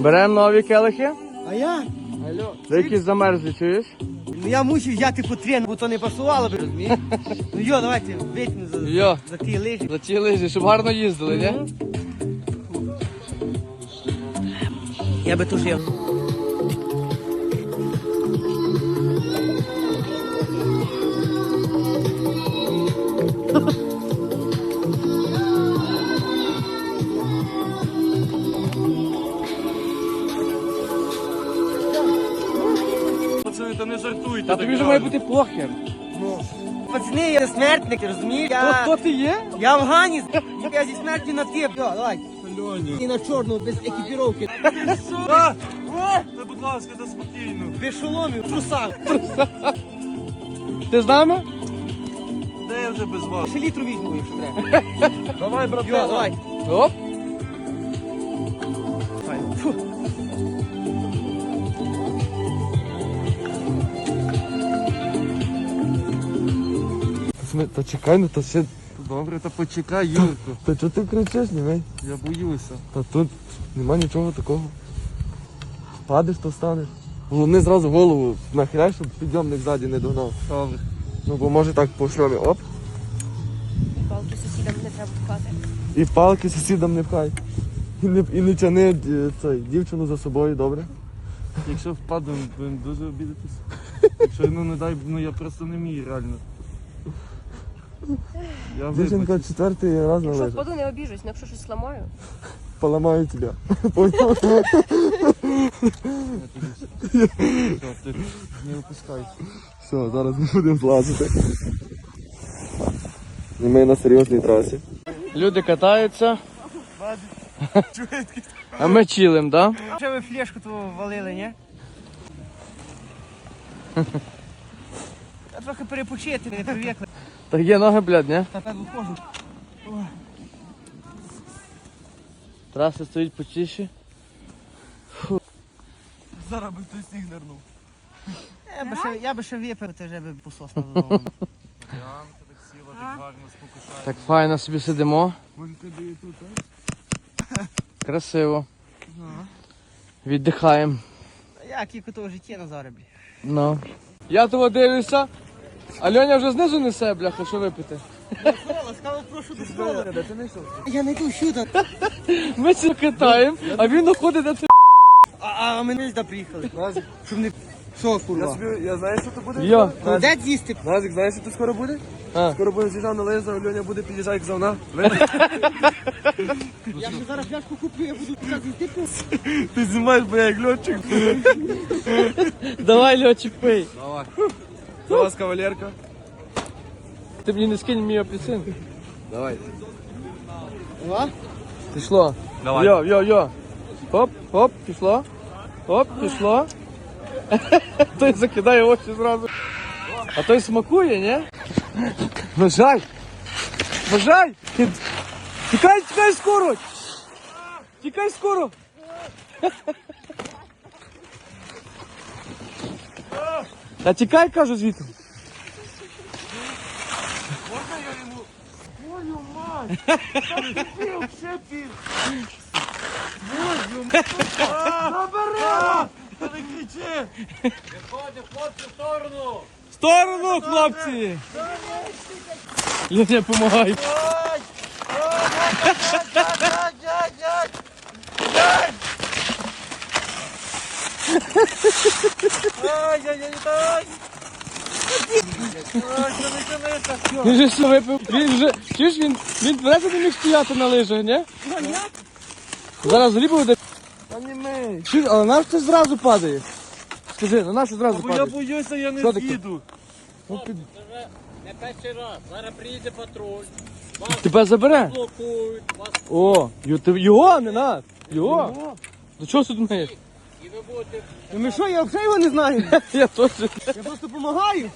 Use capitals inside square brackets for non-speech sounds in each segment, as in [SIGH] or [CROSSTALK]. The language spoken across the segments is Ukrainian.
Беремо нові келихи. А я? Алло. Деякі замерзли, чуєш? Ну я мусив взяти по три, бо то не пасувало, би, розумієш? [LAUGHS] Ну йо, давайте, витягну за, Йо. за ті лижі. За ті лижі, щоб гарно їздили, ні? Я би тужив. Тобі реально. має бути похер. Ну. Пацани, я смертник, розумієш? То Я, хто ти є? я афганець, [LAUGHS] я зі смерті на ти. Йо, давай. І на чорну, без екіпіровки. [LAUGHS] А! [LAUGHS] Та будь ласка, та спокійно. Без шоломів, в трусах. Ти з нами? Де я вже без вас? Ще літру візьму, якщо треба. Давай, Йо, брате. давай. Оп. Та чекай, ну то ще. Добре, та почекай, Юрко. Та чого ти кричиш, не? Я боюся. Та тут нема нічого такого. Падеш, то станеш. Головне зразу голову нахиляй, щоб підйомник ззаді не догнав. Добре. Ну бо може так по шльомі, оп. І Палки сусідам не треба пхати. І палки сусідам не пхай. І не, і не тяни е, цей, дівчину за собою, добре? Якщо впаду, будемо дуже обідатися. [LAUGHS] Якщо ну не дай, ну я просто не вмію реально. Я Дівчинка вибачу. четвертий раз Якщо належить. впаду, не обіжусь, ну якщо щось зламаю. Поламаю тебе. Понял? Все, ти не випускайся. Все, зараз ми будемо злазити. І ми на серйозній трасі. Люди катаються. А ми чилим, так? Да? Ще ви флешку ту валили, ні? [LAUGHS] Я трохи перепочити, не привикли. Так є ноги, блядь, ні? Та так виходжу. Траса стоїть почище. Зараз би хтось сніг нирнув. Я би ще, я би ще випив, ти вже би пососнув. Янка [LAUGHS] так сіла, так гарно спокушає. Так файно собі сидимо. Тут, а? Красиво. Віддихаємо. Я кілько того життя на зароблі. Ну. Я того дивлюся. А Льоня вже знизу несе, бляха, що випити. Ласкаво прошу до столу. Я не йду сюди. Ми це катаємо, а він уходить на це. А, а ми не сюди приїхали. Щоб не... Що, курва? Я знаю, що то буде. Йо. Де з'їсти? Назик, знаєш, що тут скоро буде? А. Скоро буде з'їжджав на лижа, а Льоня буде під'їжджати як завна. [LAUGHS] Я ще зараз пляшку куплю, я буду зараз їсти. Ти знімаєш, бо я як льотчик. Давай, Льочик, пий. Давай. Це вас кавалерка. Ти мені не скинь мій апельсин. Давай. О, Пішло. Давай. Йо, йо, йо. Хоп, хоп, пішло. Хоп, пішло. [LAUGHS] Той закидає очі зразу. А той смакує, ні? Бажай! Бажай! Ти- Тікай, тікай скоро! Тікай скоро! [LAUGHS] Та тікай, кажу, звідти. Можна я йому... Твою мать! Та не кричи! В сторону, хлопці! Леня, помагай. Ай, ай, ай, ай! Ай, що не тянися! Він же все випив. Він вже. Чуєш, він, він тверезо не міг стояти на лижах, ні? Зараз злі буде. Та не! Чуєш, але наш ти зразу падає. Скажи, на наш зразу Бо я падає. боюся, я Що не таке? з'їду. Ну, під- Не перший раз. Зараз приїде патруль, Тебе забере. блокують вас О, ю- ти- його, не нас. Його. До чого тут миєш? І ви будете ну ми що, я взагалі його не знаю. [LAUGHS] Я теж. Я просто допомагаю.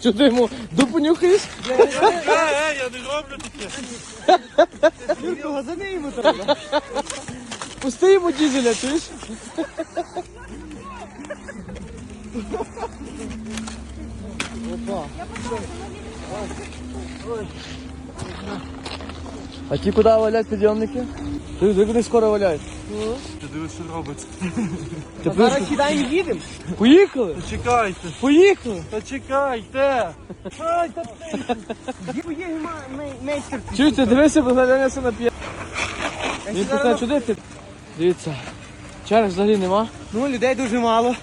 Що ти йому дупу нюхаєш? Ей, я не роблю таке. Юрко, газани йому треба. Пусти йому дізеля, чуєш? А ті куди валять підйомники? Ти ти куди скоро валяють? Ти дивись, що робиться. Ти Зараз сідаємо і їдемо. Поїхали! Та чекайте, Поїхали! та чекайте. Ай, та Є мейстер. Чуєте, дивися, бо Галяня себе нап'є. Я Він почне на- чудити. Дивіться. Черг взагалі нема. Ну, людей дуже мало.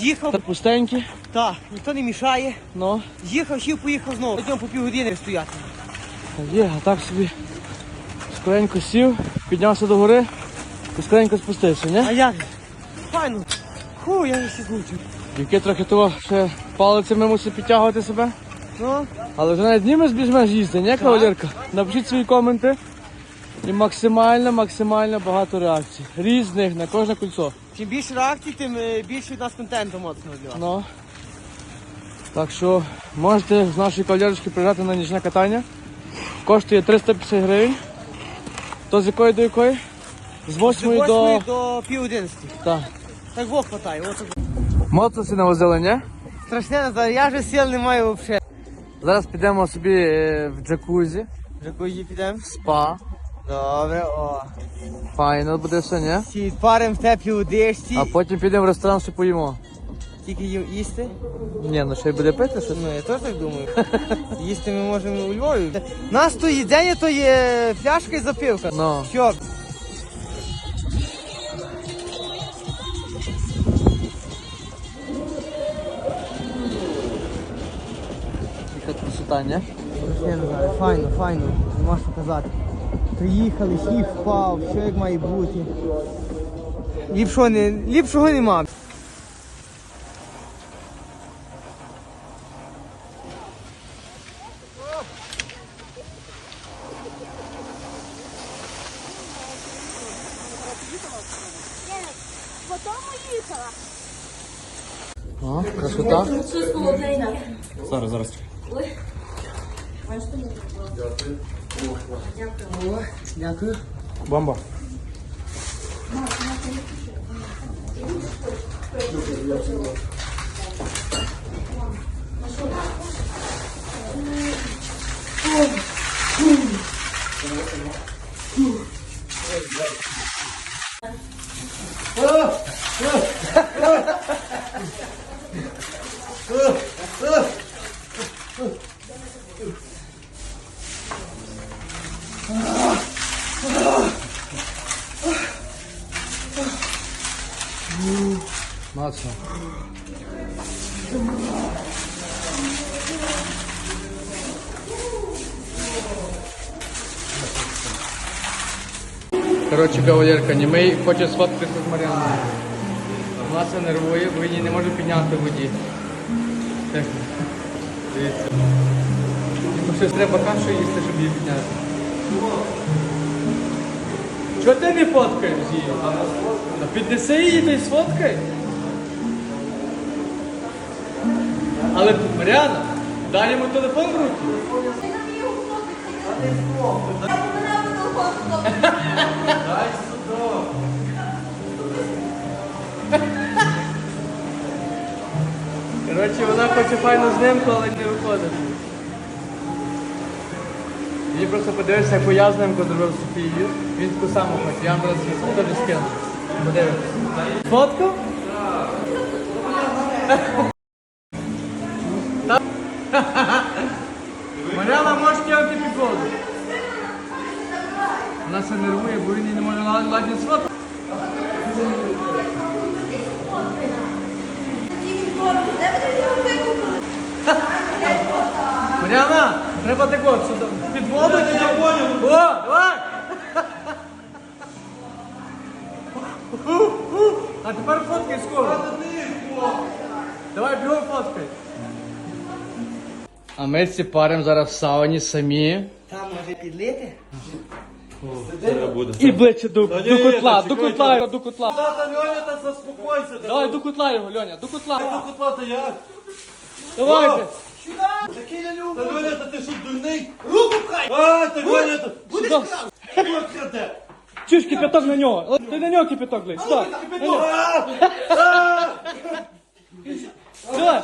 Їхав, Та пустенькі. Так, ніхто не мішає. Ну, Їхав, сів, поїхав знову. Йдемо по півгодини стояти. є, а так собі. Скоренько сів, піднявся до гори і скоренько спустився, ні? А як? Файно. Фу, я ще змучив. Яке трохи того ще палицями мусить підтягувати себе. Ну, Але вже навіть німи збіжмеш їздить, ні, кавалерка? Напишіть свої коменти. І максимально, максимально багато реакцій. Різних на кожне кольцо. чим більше реакцій, тим е, більше від нас контенту моцно для вас. Ну. Так що можете з нашої кавалерочки приїжджати на нічне катання. Коштує 350 гривень. То з якої до якої? З З 8 8 до. до пів одинадцяти. Так. Так вов хватає. Оце. Моцоси навозили, ні? Страшне, Назар, я вже сил не маю взагалі. Зараз підемо собі е, в джакузі, кої підемо. спа. Добре, о. Файно буде все, ні? Сі парим в теплій водичці. А потім підемо в ресторан, що поїмо. Тільки їсти. Ні, ну ще й буде пити щось. Ну, я теж так думаю. [LAUGHS] їсти ми можемо у Львові. У нас то їдення, то є пляшка і запивка. Ну. Що? Яка красота, ні? Я не знаю, файно, файно, нема що казати. Приїхали, сніг впав, все як має бути. Ліпшого, не, ліпшого нема. О, красота. Дякую. Бомба. Мацно. Коротше, кавалерка, німий хоче сфоткатися з. Вона це нервує, бо її не може підняти воді. Дивіться. Щось треба кашу їсти, щоб її підняти. Чого ти не фоткаєш її? Піднеси її та й сфоткай. Але Мар'яна, дай йому телефон в руки. Дай сюди. Коротше, вона хоче файну знимку, але не виходить. Мені просто подивився, яку я знимку зробив Софію. Він таку саму хоче. Я вам зараз теж скину. Подивимось. Фотку? Чи я понял? О, давай! А тепер фоткай скоро. Давай бігом фоткай. А ми ці паримо зараз в сауні самі. Там може підлити? І ближче до, до котла, до котла, до котла. Тата Льоня, та заспокойся. Давай до котла його, Льоня, до котла. Тут плата як? Давайте. Та Льоня, та ти що дурний? Руку пхай! А, та Льоня, та... Сюди. Руку краде! Чуєш кипяток на нього. От Ти на нього кипяток лий. Сюди. Давай.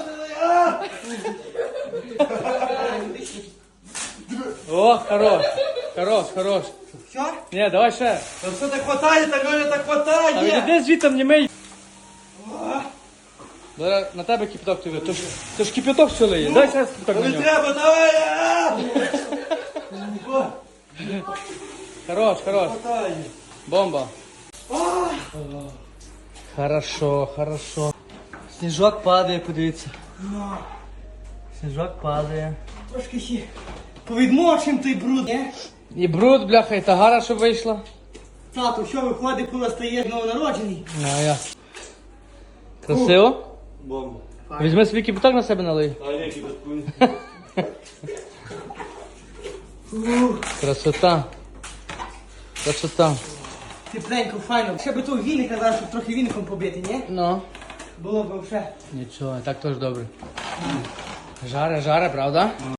О, хорош. Хорош, хорош. Що? Ні, давай ще. Та все так хватає, так мене так А хватає. відійди звідти німей. Зараз на тебе кипяток тобі. То ж, то ж кипяток що лиє. Дай ще раз кипяток на нього. треба, давай. а! Хорош, хорош. Хватає. Бомба. Хорошо, хорошо. Сніжок падає, подивіться. Сніжок падає. Трошки ще повідмочим той бруд, не? І бруд, бляха, і тагара, щоб вийшла. Тату, що виходить, коли стаєш новонароджений? Ну, а я. Красиво? Бомба. Візьми свій кіпоток на себе налий. А я батькуні? Красота. Красота. Тепленько, файно. Ще би того віника зараз, щоб трохи віником побити, ні? Ну. Було б вже. Нічого, так теж добре. Жаре, жаре, правда?